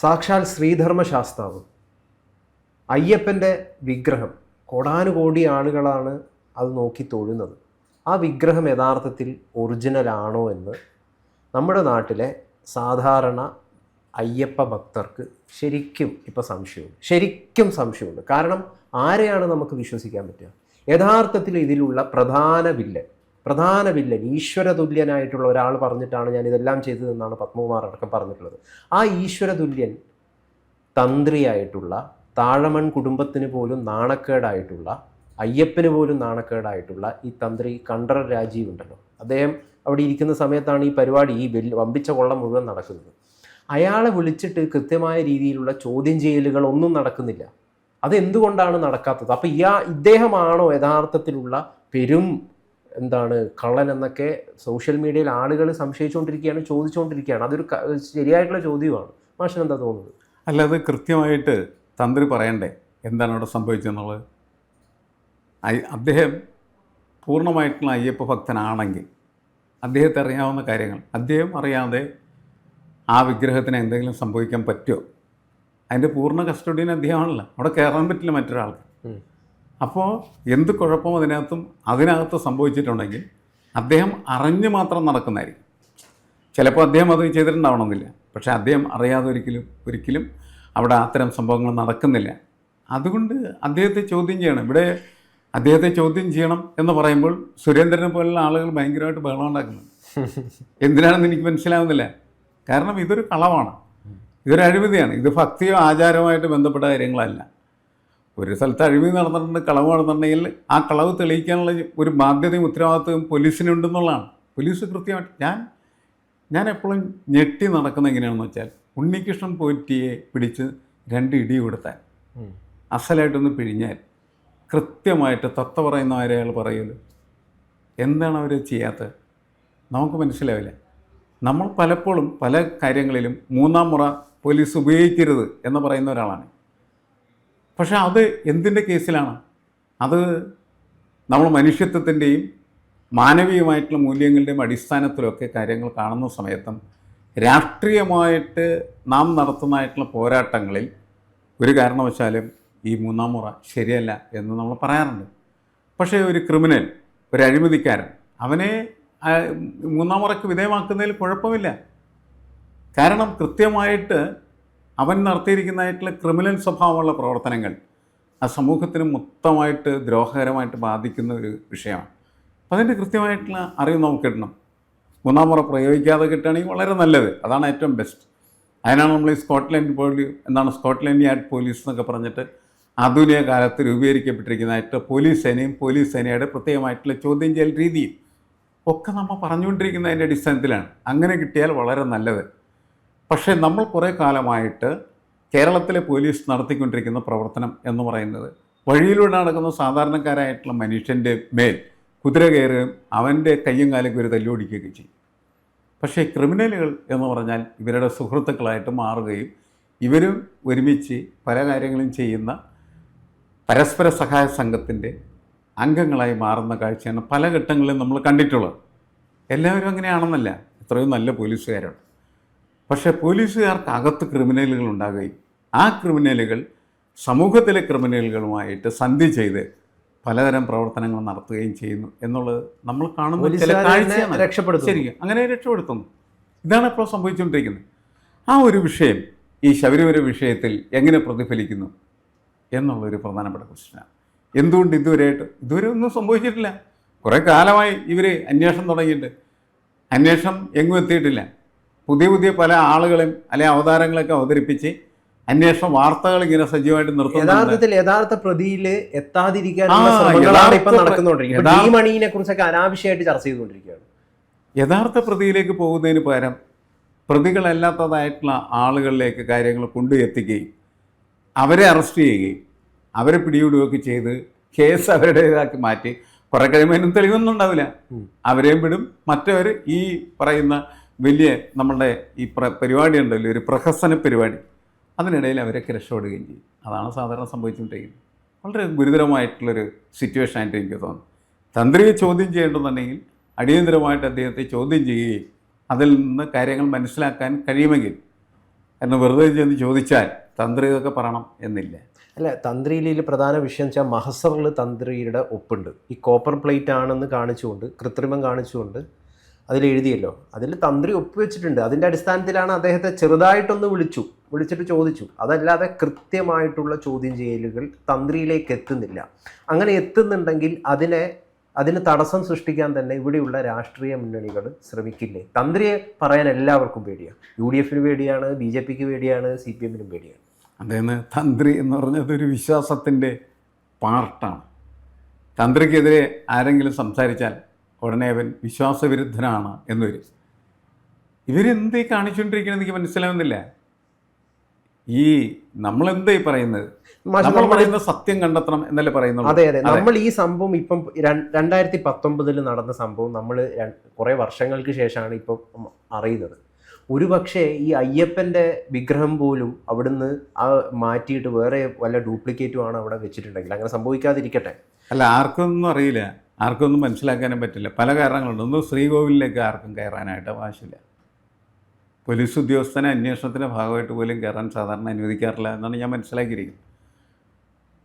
സാക്ഷാൽ ശ്രീധർമ്മശാസ്താവ്. അയ്യപ്പന്റെ വിഗ്രഹം. കോടാനുകോടി ആളുകളാണ് അത് നോക്കി തൊഴുന്നത്. ആ വിഗ്രഹം യഥാർത്ഥത്തിൽ ഒറിജിനലാണോ എന്ന് നമ്മുടെ നാട്ടിലെ സാധാരണ അയ്യപ്പ ഭക്തർക്ക് ശരിക്കും ഇപ്പോൾ സംശയമുണ്ട്. ശരിക്കും സംശയമുണ്ട്. കാരണം ആരെയാണ് നമുക്ക് വിശ്വസിക്കാൻ പറ്റുക? യഥാർത്ഥത്തിൽ ഇതിലുള്ള പ്രധാന വില്ലൻ പ്രധാന വില്ലൻ ഈശ്വര തുല്യനായിട്ടുള്ള ഒരാൾ പറഞ്ഞിട്ടാണ് ഞാൻ ഇതെല്ലാം ചെയ്തതെന്നാണ് പത്മകുമാർ അടക്കം പറഞ്ഞിട്ടുള്ളത്. ആ ഈശ്വര തുല്യൻ തന്ത്രിയായിട്ടുള്ള താഴമൺ കുടുംബത്തിന് പോലും നാണക്കേടായിട്ടുള്ള അയ്യപ്പന് പോലും നാണക്കേടായിട്ടുള്ള ഈ തന്ത്രി കണ്ഠര രാജീവ് ഉണ്ടല്ലോ അദ്ദേഹം അവിടെ ഇരിക്കുന്ന സമയത്താണ് ഈ പരിപാടി ഈ വലിയ വമ്പിച്ച കൊള്ളം മുഴുവൻ നടക്കുന്നത്. അയാളെ വിളിച്ചിട്ട് കൃത്യമായ രീതിയിലുള്ള ചോദ്യം ചെയ്യലുകൾ ഒന്നും നടക്കുന്നില്ല. അതെന്തുകൊണ്ടാണ് നടക്കാത്തത്? അപ്പോൾ ഇയാ ഇദ്ദേഹമാണോ യഥാർത്ഥത്തിലുള്ള പെരും എന്താണ് കള്ളൻ എന്നൊക്കെ സോഷ്യൽ മീഡിയയിൽ ആളുകൾ സംശയിച്ചുകൊണ്ടിരിക്കുകയാണ് ചോദിച്ചുകൊണ്ടിരിക്കുകയാണ്. അതൊരു ശരിയായിട്ടുള്ള ചോദ്യമാണ്. മാഷിന് എന്താ തോന്നുന്നത്? അല്ല അത് കൃത്യമായിട്ട് തന്ത്രി പറയണ്ടേ? എന്താണ് അവിടെ സംഭവിച്ചെന്നുള്ളത്? ഐ അദ്ദേഹം പൂർണമായിട്ടുള്ള അയ്യപ്പ ഭക്തനാണെങ്കിൽ അദ്ദേഹത്തെ അറിയാവുന്ന കാര്യങ്ങൾ അദ്ദേഹം അറിയാതെ ആ വിഗ്രഹത്തിന് എന്തെങ്കിലും സംഭവിക്കാൻ പറ്റുമോ? അതിന്റെ പൂർണ കസ്റ്റഡിയിൽ അദ്ദേഹമാണല്ലോ. അവിടെ കയറാൻ പറ്റില്ല മറ്റൊരാൾക്ക്. അപ്പോൾ എന്ത് കുഴപ്പം അതിനകത്തും അതിനകത്ത് സംഭവിച്ചിട്ടുണ്ടെങ്കിൽ അദ്ദേഹം അറിഞ്ഞ് മാത്രം നടക്കുന്നതായിരിക്കും. ചിലപ്പോൾ അദ്ദേഹം അത് ചെയ്തിട്ടുണ്ടാവണമെന്നില്ല. പക്ഷേ അദ്ദേഹം അറിയാതെ ഒരിക്കലും ഒരിക്കലും അവിടെ അത്തരം സംഭവങ്ങൾ നടക്കുന്നില്ല. അതുകൊണ്ട് അദ്ദേഹത്തെ ചോദ്യം ചെയ്യണം. ഇവിടെ അദ്ദേഹത്തെ ചോദ്യം ചെയ്യണം എന്ന് പറയുമ്പോൾ സുരേന്ദ്രനെ പോലുള്ള ആളുകൾ ഭയങ്കരമായിട്ട് ബഹളം ഉണ്ടാക്കുന്നത് എന്തിനാണെന്ന് എനിക്ക് മനസ്സിലാവുന്നില്ല. കാരണം ഇതൊരു കളവാണ്. ഇതൊരു അഴിമതിയാണ്. ഇത് ഭക്തിയോ ആചാരവുമായിട്ട് ബന്ധപ്പെട്ട കാര്യങ്ങളല്ല. ഒരു സ്ഥലത്ത് അഴിമതി നടന്നിട്ടുണ്ട് കളവ് നടന്നിട്ടുണ്ടെങ്കിൽ ആ കളവ് തെളിയിക്കാനുള്ള ഒരു ബാധ്യതയും ഉത്തരവാദിത്വവും പോലീസിനുണ്ടെന്നുള്ളതാണ്. പോലീസ് കൃത്യമായിട്ട് ഞാൻ ഞാൻ എപ്പോഴും ഞെട്ടി നടക്കുന്ന എങ്ങനെയാണെന്ന് വെച്ചാൽ ഉണ്ണികൃഷ്ണൻ പോറ്റിയെ പിടിച്ച് രണ്ട് ഇടി കൊടുത്താൽ. അസലായിട്ടൊന്ന് പിഴിഞ്ഞാൽ കൃത്യമായിട്ട് തത്ത പറയുന്ന അയാൾ പറയുമല്ലോ എന്താണ് അവർ ചെയ്യാത്തത് നമുക്ക് മനസ്സിലാവില്ല. നമ്മൾ പലപ്പോഴും പല കാര്യങ്ങളിലും മൂന്നാം മുറ പോലീസ് ഉപയോഗിക്കരുത് എന്ന് പറയുന്ന ഒരാളാണ്. പക്ഷേ അത് എന്തിന്റെ കേസിലാണ്? അത് നമ്മൾ മനുഷ്യത്വത്തിന്റെയും മാനവീയമായിട്ടുള്ള മൂല്യങ്ങളുടെയും അടിസ്ഥാനത്തിലൊക്കെ കാര്യങ്ങൾ കാണുന്ന സമയത്തും രാഷ്ട്രീയമായിട്ട് നാം നടത്തുന്നതായിട്ടുള്ള പോരാട്ടങ്ങളിൽ ഒരു കാരണവശാലും ഈ മൂന്നാം മുറ ശരിയല്ല എന്ന് നമ്മൾ പറയാറുണ്ട്. പക്ഷേ ഒരു ക്രിമിനൽ ഒരു അഴിമതിക്കാരൻ അവനെ മൂന്നാം മുറയ്ക്ക് വിധേയമാക്കുന്നതിൽ കുഴപ്പമില്ല. കാരണം കൃത്യമായിട്ട് അവൻ നടത്തിയിരിക്കുന്നതായിട്ടുള്ള ക്രിമിനൽ സ്വഭാവമുള്ള പ്രവർത്തനങ്ങൾ ആ സമൂഹത്തിന് മൊത്തമായിട്ട് ദ്രോഹകരമായിട്ട് ബാധിക്കുന്ന ഒരു വിഷയമാണ്. അപ്പം അതിന്റെ കൃത്യമായിട്ടുള്ള അറിവ് നമുക്ക് കിട്ടണം. മൂന്നാം മുറ പ്രയോഗിക്കാതെ കിട്ടുകയാണെങ്കിൽ വളരെ നല്ലത്. അതാണ് ഏറ്റവും ബെസ്റ്റ് അതിനാണ് നമ്മൾ ഈ സ്കോട്ട്ലൻഡ് പോലീ എന്താണ് സ്കോട്ട്ലൻഡ് യാർഡ് പോലീസ് എന്നൊക്കെ പറഞ്ഞിട്ട് ആധുനിക കാലത്ത് രൂപീകരിക്കപ്പെട്ടിരിക്കുന്നതായിട്ട് പോലീസ് സേനയും പോലീസ് സേനയുടെ പ്രത്യേകമായിട്ടുള്ള ചോദ്യം ചെയ്യൽ രീതിയും ഒക്കെ നമ്മൾ പറഞ്ഞുകൊണ്ടിരിക്കുന്നതിന്റെ അടിസ്ഥാനത്തിലാണ്. അങ്ങനെ കിട്ടിയാൽ വളരെ നല്ലത്. പക്ഷേ നമ്മൾ കുറേ കാലമായിട്ട് കേരളത്തിലെ പോലീസ് നടത്തിക്കൊണ്ടിരിക്കുന്ന പ്രവർത്തനം എന്ന് പറയുന്നത് വഴിയിലൂടെ നടക്കുന്ന സാധാരണക്കാരായിട്ടുള്ള മനുഷ്യന്റെ മേൽ കുതിര കയറുകയും അവന്റെ കയ്യും കാലൊക്കെ ഒരു തല്ലുപിടിക്കുകയൊക്കെ ചെയ്യും. പക്ഷേ ക്രിമിനലുകൾ എന്ന് പറഞ്ഞാൽ ഇവരുടെ സുഹൃത്തുക്കളായിട്ട് മാറുകയും ഇവരും ഒരുമിച്ച് പല കാര്യങ്ങളും ചെയ്യുന്ന പരസ്പര സഹായ സംഘത്തിന്റെ അംഗങ്ങളായി മാറുന്ന കാഴ്ചയാണ് പല ഘട്ടങ്ങളിലും നമ്മൾ കണ്ടിട്ടുള്ളത്. എല്ലാവരും അങ്ങനെയാണെന്നല്ല. എത്രയോ നല്ല പോലീസുകാരുണ്ട് പക്ഷേ പോലീസുകാർക്ക് അകത്ത് ക്രിമിനലുകൾ ഉണ്ടാകുകയും ആ ക്രിമിനലുകൾ സമൂഹത്തിലെ ക്രിമിനലുകളുമായിട്ട് സന്ധി ചെയ്ത് പലതരം പ്രവർത്തനങ്ങൾ നടത്തുകയും ചെയ്യുന്നു എന്നുള്ളത് നമ്മൾ കാണുന്ന ചില കാഴ്ചയാണ്. രക്ഷപ്പെടുത്തുന്നു. ശരിക്കും അങ്ങനെ രക്ഷപ്പെടുത്തുന്നു. ഇതാണ് ഇപ്പോൾ സംഭവിച്ചുകൊണ്ടിരിക്കുന്നത്. ആ ഒരു വിഷയം ഈ ശബരിമല വിഷയത്തിൽ എങ്ങനെ പ്രതിഫലിക്കുന്നു എന്നുള്ളൊരു പ്രധാനപ്പെട്ട ക്വസ്റ്റ്യനാണ്. എന്തുകൊണ്ട് ഇതുവരെയായിട്ട് ഇതുവരെ ഒന്നും സംഭവിച്ചിട്ടില്ല. കുറേ കാലമായി ഇവർ അന്വേഷണം തുടങ്ങിയിട്ട് അന്വേഷണം എങ്ങും എത്തിയിട്ടില്ല. പുതിയ പുതിയ പല ആളുകളെയും അല്ലെങ്കിൽ അവതാരങ്ങളൊക്കെ അവതരിപ്പിച്ച് അന്വേഷണ വാർത്തകൾ ഇങ്ങനെ സജീവമായിട്ട് നിർത്തുന്നുണ്ട്. യഥാർത്ഥത്തിൽ യഥാർത്ഥ പ്രതിയിൽ എത്താതിരിക്കാനുള്ള കുറിച്ചൊക്കെ അനാവശ്യമായിട്ട് ചർച്ച ചെയ്തുകൊണ്ടിരിക്കുകയാണ്. യഥാർത്ഥ പ്രതിയിലേക്ക് പോകുന്നതിന് പകരം പ്രതികളല്ലാത്തതായിട്ടുള്ള ആളുകളിലേക്ക് കാര്യങ്ങൾ കൊണ്ടുഎത്തിക്കുകയും അവരെ അറസ്റ്റ് ചെയ്യുകയും അവരെ പിടികൂടുകയൊക്കെ ചെയ്ത് കേസ് അവരുടേതാക്കി മാറ്റി കുറെ കഴിയുമ്പോൾ അതിനും തെളിവൊന്നും ഉണ്ടാവില്ല. അവരെയും വിടും. മറ്റവർ ഈ പറയുന്ന വലിയ നമ്മളുടെ ഈ പ്ര പരിപാടി ഉണ്ടല്ലോ ഒരു പ്രഹസന പരിപാടി. അതിനിടയിൽ അവരൊക്കെ രക്ഷപ്പെടുകയും ചെയ്യും. അതാണ് സാധാരണ സംഭവിച്ചുകൊണ്ടിരിക്കുന്നത്. വളരെ ഗുരുതരമായിട്ടുള്ളൊരു സിറ്റുവേഷൻ ആയിട്ട് എനിക്ക് തോന്നുന്നു. തന്ത്രിയെ ചോദ്യം ചെയ്യേണ്ടെന്നുണ്ടെങ്കിൽ അടിയന്തരമായിട്ട് അദ്ദേഹത്തെ ചോദ്യം ചെയ്യുകയും അതിൽ നിന്ന് കാര്യങ്ങൾ മനസ്സിലാക്കാൻ കഴിയുമെങ്കിൽ എന്ന് വെറുതെ ചെന്ന് ചോദിച്ചാൽ തന്ത്രി ഇതൊക്കെ പറയണം എന്നില്ല. അല്ല തന്ത്രിയിൽ പ്രധാന വിഷയം വെച്ചാൽ മഹസറിൽ തന്ത്രിയുടെ ഒപ്പുണ്ട്. ഈ കോപ്പർ പ്ലേറ്റ് ആണെന്ന് കാണിച്ചുകൊണ്ട് കൃത്രിമം കാണിച്ചുകൊണ്ട് അതിൽ എഴുതിയല്ലോ അതിൽ തന്ത്രി ഒപ്പുവെച്ചിട്ടുണ്ട്. അതിന്റെ അടിസ്ഥാനത്തിലാണ് അദ്ദേഹത്തെ ചെറുതായിട്ടൊന്ന് വിളിച്ചു. വിളിച്ചിട്ട് ചോദിച്ചു. അതല്ലാതെ കൃത്യമായിട്ടുള്ള ചോദ്യം ചെയ്യലുകൾ തന്ത്രിയിലേക്ക് എത്തുന്നില്ല. അങ്ങനെ എത്തുന്നുണ്ടെങ്കിൽ അതിനെ അതിന് തടസ്സം സൃഷ്ടിക്കാൻ തന്നെ ഇവിടെയുള്ള രാഷ്ട്രീയ മുന്നണികൾ ശ്രമിക്കില്ലേ? തന്ത്രിയെ പറയാൻ എല്ലാവർക്കും പേടിയാണ് യു ഡി എഫിന് പേടിയാണ് ബി ജെ പിക്ക് പേടിയാണ് സി പി എമ്മിനും പേടിയാണ്. അദ്ദേഹം തന്ത്രി എന്ന് പറഞ്ഞത് ഒരു വിശ്വാസത്തിന്റെ പാർട്ടാണ്. തന്ത്രിക്കെതിരെ ആരെങ്കിലും സംസാരിച്ചാൽ ഉടനെ അവൻ വിശ്വാസവിരുദ്ധനാണ് എന്ന് വരും. ഇവരെന്തേ കാണിച്ചുകൊണ്ടിരിക്കണമെന്ന് എനിക്ക് മനസ്സിലാവുന്നില്ല. ഈ നമ്മളെന്തേ പറയുന്നത്? നമ്മൾ പറയുന്ന സത്യം കണ്ടെത്തണം എന്നല്ലേ പറയുന്നത് അതെ അതെ. നമ്മൾ ഈ സംഭവം ഇപ്പം രണ്ടായിരത്തി പത്തൊമ്പതിൽ നടന്ന സംഭവം നമ്മൾ കുറെ വർഷങ്ങൾക്ക് ശേഷമാണ് ഇപ്പം അറിയുന്നത്. ഒരുപക്ഷെ ഈ അയ്യപ്പന്റെ വിഗ്രഹം പോലും അവിടുന്ന് ആ മാറ്റിയിട്ട് വേറെ വല്ല ഡ്യൂപ്ലിക്കേറ്റും ആണ് അവിടെ വെച്ചിട്ടുണ്ടെങ്കിൽ അങ്ങനെ സംഭവിക്കാതിരിക്കട്ടെ. അല്ല ആർക്കൊന്നും അറിയില്ല. ആർക്കൊന്നും മനസ്സിലാക്കാനും പറ്റില്ല. പല കാരണങ്ങളുണ്ട്. ഒന്ന് ശ്രീകോവിലിലേക്ക് ആർക്കും കയറാനായിട്ട് വാശില്ല പോലീസ് ഉദ്യോഗസ്ഥനെ അന്വേഷണത്തിന്റെ ഭാഗമായിട്ട് പോലും കയറാൻ സാധാരണ അനുവദിക്കാറില്ല എന്നാണ് ഞാൻ മനസ്സിലാക്കിയിരിക്കുന്നത്.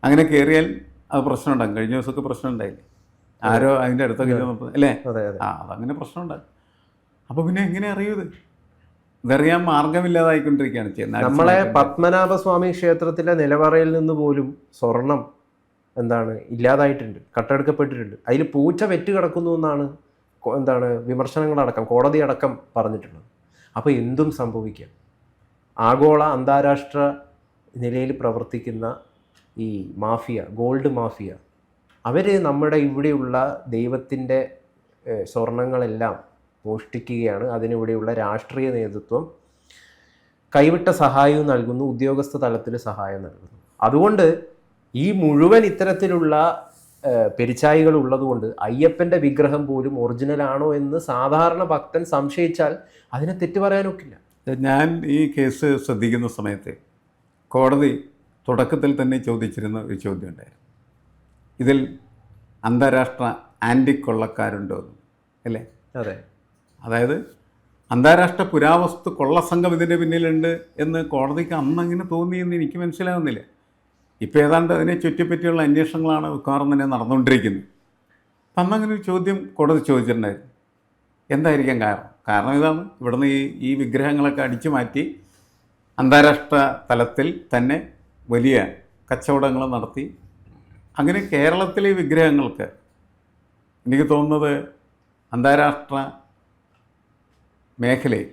അങ്ങനെ കയറിയാൽ അത് പ്രശ്നം ഉണ്ടാകും കഴിഞ്ഞ ദിവസമൊക്കെ പ്രശ്നം ഉണ്ടായില്ലേ ആരോ അതിന്റെ അടുത്തൊക്കെ ചെന്നപ്പോൾ അല്ലേ? ആ അതങ്ങനെ പ്രശ്നം ഉണ്ടാകും അപ്പോൾ പിന്നെ എങ്ങനെ അറിയൂ ഇത്? ഇതറിയാൻ മാർഗമില്ലാതായിക്കൊണ്ടിരിക്കുകയാണ് ചെയ്യുന്നത് നമ്മളെ പത്മനാഭസ്വാമി ക്ഷേത്രത്തിലെ നിലവറയിൽ നിന്ന് പോലും സ്വർണം എന്താണ് ഇല്ലാതായിട്ടുണ്ട് കട്ടെടുക്കപ്പെട്ടിട്ടുണ്ട്. അതിൽ പൂച്ച വെറ്റ് കിടക്കുന്നു എന്നാണ് എന്താണ് വിമർശനങ്ങളടക്കം കോടതി അടക്കം പറഞ്ഞിട്ടുള്ളത്. അപ്പോൾ എന്തും സംഭവിക്കാം. ആഗോള അന്താരാഷ്ട്ര നിലയിൽ പ്രവർത്തിക്കുന്ന ഈ മാഫിയ ഗോൾഡ് മാഫിയ അവർ നമ്മുടെ ഇവിടെയുള്ള ദൈവത്തിന്റെ സ്വർണങ്ങളെല്ലാം മോഷ്ടിക്കുകയാണ്. അതിനിവിടെയുള്ള രാഷ്ട്രീയ നേതൃത്വം കൈവിട്ട സഹായവും നൽകുന്നു ഉദ്യോഗസ്ഥ തലത്തിൽ സഹായം നൽകുന്നു. അതുകൊണ്ട് ഈ മുഴുവൻ ഇത്തരത്തിലുള്ള പെരിച്ചായികൾ ഉള്ളതുകൊണ്ട് അയ്യപ്പന്റെ വിഗ്രഹം പോലും ഒറിജിനൽ ആണോ എന്ന് സാധാരണ ഭക്തൻ സംശയിച്ചാൽ അതിനെ തെറ്റു പറയാനൊക്കില്ല. ഞാൻ ഈ കേസ് ശ്രദ്ധിക്കുന്ന സമയത്ത് കോടതി തുടക്കത്തിൽ തന്നെ ചോദിച്ചിരുന്ന ഒരു ചോദ്യം ഉണ്ടായിരുന്നു. ഇതിൽ അന്താരാഷ്ട്ര ആന്റി കൊള്ളക്കാരുണ്ടോ എന്ന് അല്ലേ? അതെ. അതായത് അന്താരാഷ്ട്ര പുരാവസ്തു കൊള്ള സംഘം ഇതിന്റെ പിന്നിലുണ്ട് എന്ന് കോടതിക്ക് അന്ന് അങ്ങനെ തോന്നിയെന്ന് എനിക്ക് മനസ്സിലാകുന്നില്ല ഇപ്പോൾ ഏതാണ്ട് അതിനെ ചുറ്റിപ്പറ്റിയുള്ള അന്വേഷണങ്ങളാണ് മിക്കവാറും തന്നെ നടന്നുകൊണ്ടിരിക്കുന്നത്. അന്ന് അങ്ങനെ ഒരു ചോദ്യം കോടതി ചോദിച്ചിട്ടുണ്ടായിരുന്നു. എന്തായിരിക്കാം കാരണം? കാരണം ഇതാണ്. ഇവിടുന്ന് ഈ ഈ വിഗ്രഹങ്ങളൊക്കെ അടിച്ചു മാറ്റി അന്താരാഷ്ട്ര തലത്തിൽ തന്നെ വലിയ കച്ചവടങ്ങൾ നടത്തി. അങ്ങനെ കേരളത്തിലെ വിഗ്രഹങ്ങൾക്ക് എനിക്ക് തോന്നുന്നത് അന്താരാഷ്ട്ര മേഖലയിൽ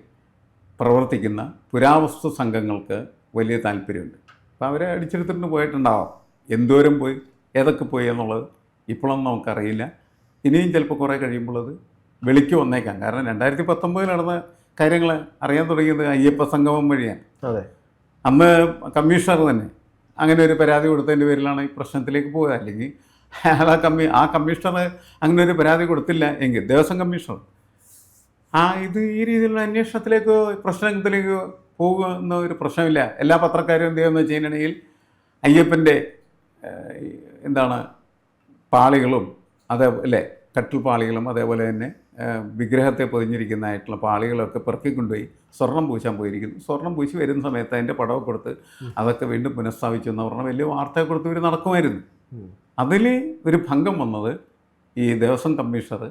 പ്രവർത്തിക്കുന്ന പുരാവസ്തു സംഘങ്ങൾക്ക് വലിയ താല്പര്യമുണ്ട്. അപ്പോൾ അവരെ അടിച്ചെടുത്തിട്ട് പോയിട്ടുണ്ടാവാം. എന്തോരം പോയി ഏതൊക്കെ പോയി എന്നുള്ളത് ഇപ്പോഴൊന്നും നമുക്കറിയില്ല. ഇനിയും ചിലപ്പോൾ കുറേ കഴിയുമ്പോൾ അത് വെളിക്ക് വന്നേക്കാം. കാരണം രണ്ടായിരത്തി പത്തൊമ്പതിൽ നടന്ന കാര്യങ്ങൾ അറിയാൻ തുടങ്ങിയത് അയ്യപ്പ സംഗമം വഴിയാണ്. അതെ. അന്ന് കമ്മീഷണർ തന്നെ അങ്ങനെ ഒരു പരാതി കൊടുത്തതിന്റെ പേരിലാണ് ഈ പ്രശ്നത്തിലേക്ക് പോയത് അല്ലെങ്കിൽ അയാൾ ആ കമ്മി ആ കമ്മീഷണർ അങ്ങനെ ഒരു പരാതി കൊടുത്തില്ല എങ്കിൽ ദേവസ്വം കമ്മീഷണർ. ആ ഇത് ഈ രീതിയിലുള്ള അന്വേഷണത്തിലേക്ക് പ്രശ്നത്തിലേക്ക് പോകുന്ന ഒരു പ്രശ്നമില്ല. എല്ലാ പത്രക്കാരും എന്ത് ചെയ്യുമെന്ന് വെച്ച് കഴിഞ്ഞിട്ടുണ്ടെങ്കിൽ അയ്യപ്പന്റെ എന്താണ് പാളികളും അതേ അല്ലേ കട്ടിൽ പാളികളും അതേപോലെ തന്നെ വിഗ്രഹത്തെ പൊതിഞ്ഞിരിക്കുന്നതായിട്ടുള്ള പാളികളൊക്കെ പെറുക്കി കൊണ്ടുപോയി സ്വർണം പൂശാൻ പോയിരിക്കുന്നു. സ്വർണം പൂശി വരുന്ന സമയത്ത് അതിന്റെ പടമൊക്കെ കൊടുത്ത് അതൊക്കെ വീണ്ടും പുനഃസ്ഥാപിച്ചു എന്ന് പറഞ്ഞാൽ വലിയ വാർത്തയെ കൊടുത്ത് ഇവർ നടക്കുമായിരുന്നു. അതിൽ ഒരു ഭംഗം വന്നത് ഈ ദേവസ്വം കമ്മീഷണർ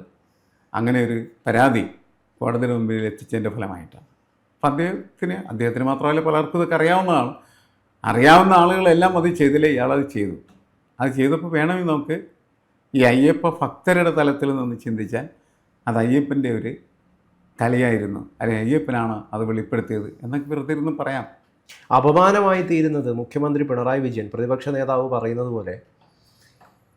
അങ്ങനെ ഒരു പരാതി കോടതിയുടെ മുമ്പിൽ എത്തിച്ചതിന്റെ ഫലമായിട്ടാണ്. അപ്പം അദ്ദേഹത്തിന് അദ്ദേഹത്തിന് മാത്രമല്ല പലർക്കും ഇതൊക്കെ അറിയാവുന്നതാണ്. അറിയാവുന്ന ആളുകളെല്ലാം അത് ചെയ്തില്ലേ ഇയാളത് ചെയ്തു. അത് ചെയ്തപ്പോൾ വേണമെങ്കിൽ നമുക്ക് ഈ അയ്യപ്പ ഭക്തരുടെ തലത്തിൽ നിന്ന് ചിന്തിച്ചാൽ അത് അയ്യപ്പന്റെ ഒരു കലയായിരുന്നു. അല്ലെങ്കിൽ അയ്യപ്പനാണ് അത് വെളിപ്പെടുത്തിയത് എന്നൊക്കെ വെറുതെ ഇരുന്ന് പറയാം. അപമാനമായി തീരുന്നത് മുഖ്യമന്ത്രി പിണറായി വിജയൻ പ്രതിപക്ഷ നേതാവ് പറയുന്നത് പോലെ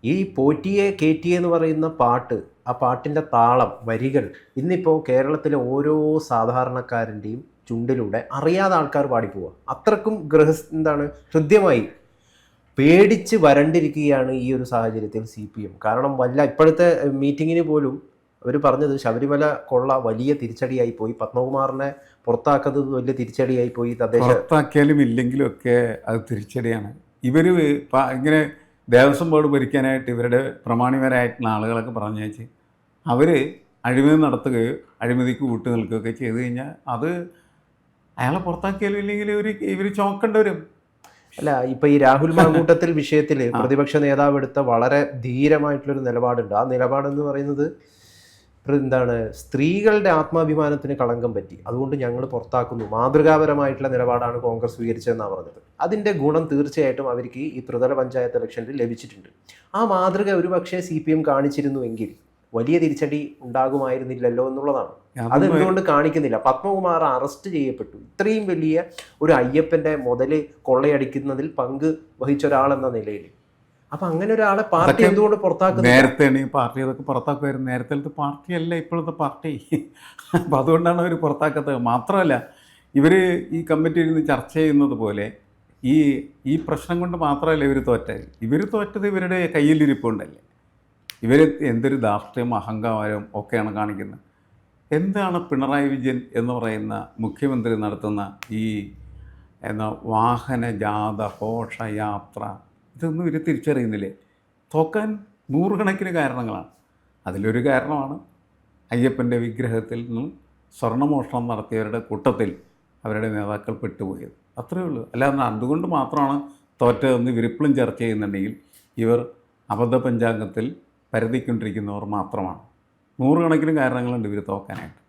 ഈ പോറ്റിയെ കേറ്റിയെ എന്ന് പറയുന്ന പാട്ട് ആ പാട്ടിന്റെ താളം വരികൾ ഇന്നിപ്പോൾ കേരളത്തിലെ ഓരോ സാധാരണക്കാരന്റെയും ചുണ്ടിലൂടെ അറിയാതെ ആൾക്കാർ പാടിപ്പോവുക അത്രക്കും ഗൃഹ എന്താണ് ഹൃദ്യമായി പേടിച്ച് വരണ്ടിരിക്കുകയാണ് ഈ ഒരു സാഹചര്യത്തിൽ സി പി എം. കാരണം വല്ല ഇപ്പോഴത്തെ മീറ്റിങ്ങിന് പോലും അവർ പറഞ്ഞത് ശബരിമല കൊള്ള വലിയ തിരിച്ചടിയായി പോയി പത്മകുമാറിനെ പുറത്താക്കുന്നത് വലിയ തിരിച്ചടിയായി പോയി തദ്ദേശ പുറത്താക്കിയാലും ഇല്ലെങ്കിലും ഒക്കെ അത് തിരിച്ചടിയാണ്. ഇവർ ഇങ്ങനെ ദേവസ്വം ബോർഡ് ഭരിക്കാനായിട്ട് ഇവരുടെ പ്രമാണിമാരായിട്ടുള്ള ആളുകളൊക്കെ പറഞ്ഞു വെച്ച് അവർ അഴിമതി നടത്തുകയോ അഴിമതിക്ക് കൂട്ടു നിൽക്കുകയൊക്കെ ചെയ്തു കഴിഞ്ഞാൽ അത് അയാളെ പുറത്താക്കിയാലും ഇല്ലെങ്കിൽ ഒരു ഇവർ ചോക്കേണ്ടി വരും. അല്ല ഇപ്പൊ ഈ രാഹുൽ മാങ്കൂട്ടത്തിൽ വിഷയത്തിൽ പ്രതിപക്ഷ നേതാവ് എടുത്ത വളരെ ധീരമായിട്ടുള്ളൊരു നിലപാടുണ്ട്. ആ നിലപാടെന്ന് പറയുന്നത് എന്താണ് സ്ത്രീകളുടെ ആത്മാഭിമാനത്തിന് കളങ്കം പറ്റി. അതുകൊണ്ട് ഞങ്ങൾ പുറത്താക്കുന്നു. മാതൃകാപരമായിട്ടുള്ള നിലപാടാണ് കോൺഗ്രസ് സ്വീകരിച്ചതെന്നാണ് പറഞ്ഞത്. അതിന്റെ ഗുണം തീർച്ചയായിട്ടും അവർക്ക് ഈ ത്രിതല പഞ്ചായത്ത് ഇലക്ഷനിൽ ലഭിച്ചിട്ടുണ്ട്. ആ മാതൃക ഒരുപക്ഷെ സി പി എം കാണിച്ചിരുന്നുവെങ്കിൽ വലിയ തിരിച്ചടി ഉണ്ടാകുമായിരുന്നില്ലല്ലോ എന്നുള്ളതാണ്. അത് എന്തുകൊണ്ട് കാണിക്കുന്നില്ല? പത്മകുമാർ അറസ്റ്റ് ചെയ്യപ്പെട്ടു. ഇത്രയും വലിയ ഒരു അയ്യപ്പന്റെ മുതൽ കൊള്ളയടിക്കുന്നതിൽ പങ്ക് വഹിച്ച ഒരാൾ എന്ന നിലയിൽ അപ്പൊ അങ്ങനെ ഒരാളെ പാർട്ടി എന്തുകൊണ്ട് പുറത്താക്കുന്നു നേരത്തെ ഈ പാർട്ടി അതൊക്കെ പുറത്താക്കുമായിരുന്നു. നേരത്തെ പാർട്ടിയല്ല ഇപ്പോഴത്തെ പാർട്ടി. അപ്പം അതുകൊണ്ടാണ് അവർ പുറത്താക്കാത്തത്. മാത്രമല്ല ഇവർ ഈ കമ്മിറ്റി ഇരുന്ന് ചർച്ച ചെയ്യുന്നത് പോലെ ഈ ഈ പ്രശ്നം കൊണ്ട് മാത്രമല്ല ഇവർ തോറ്റത്. ഇവർ തോറ്റത് ഇവരുടെ കയ്യിലിരിപ്പുണ്ടല്ലേ? ഇവർ എന്തൊരു ധാർഷ്ട്യം അഹങ്കാരം ഒക്കെയാണ് കാണിക്കുന്നത്. എന്താണ് പിണറായി വിജയൻ എന്ന് പറയുന്ന മുഖ്യമന്ത്രി നടത്തുന്ന ഈ എന്നാ വാഹന ജാഥ ഘോഷയാത്ര ഇതൊന്നും ഇവർ തിരിച്ചറിയുന്നില്ലേ? തോക്കാൻ നൂറുകണക്കിന് കാരണങ്ങളാണ്. അതിലൊരു കാരണമാണ് അയ്യപ്പന്റെ വിഗ്രഹത്തിൽ നിന്നും സ്വർണമോഷണം നടത്തിയവരുടെ കൂട്ടത്തിൽ അവരുടെ നേതാക്കൾ പെട്ടുപോയത്. അത്രയേ ഉള്ളൂ. അല്ലാതെ അതുകൊണ്ട് മാത്രമാണ് തോറ്റതെന്ന് ഇവരിപ്പോഴും ചർച്ച ചെയ്യുന്നുണ്ടെങ്കിൽ ഇവർ അബദ്ധ പഞ്ചാംഗത്തിൽ പരതിക്കൊണ്ടിരിക്കുന്നവർ മാത്രമാണ്. നൂറുകണക്കിന് കാരണങ്ങളുണ്ട് ഇവർ തോക്കാനായിട്ട്.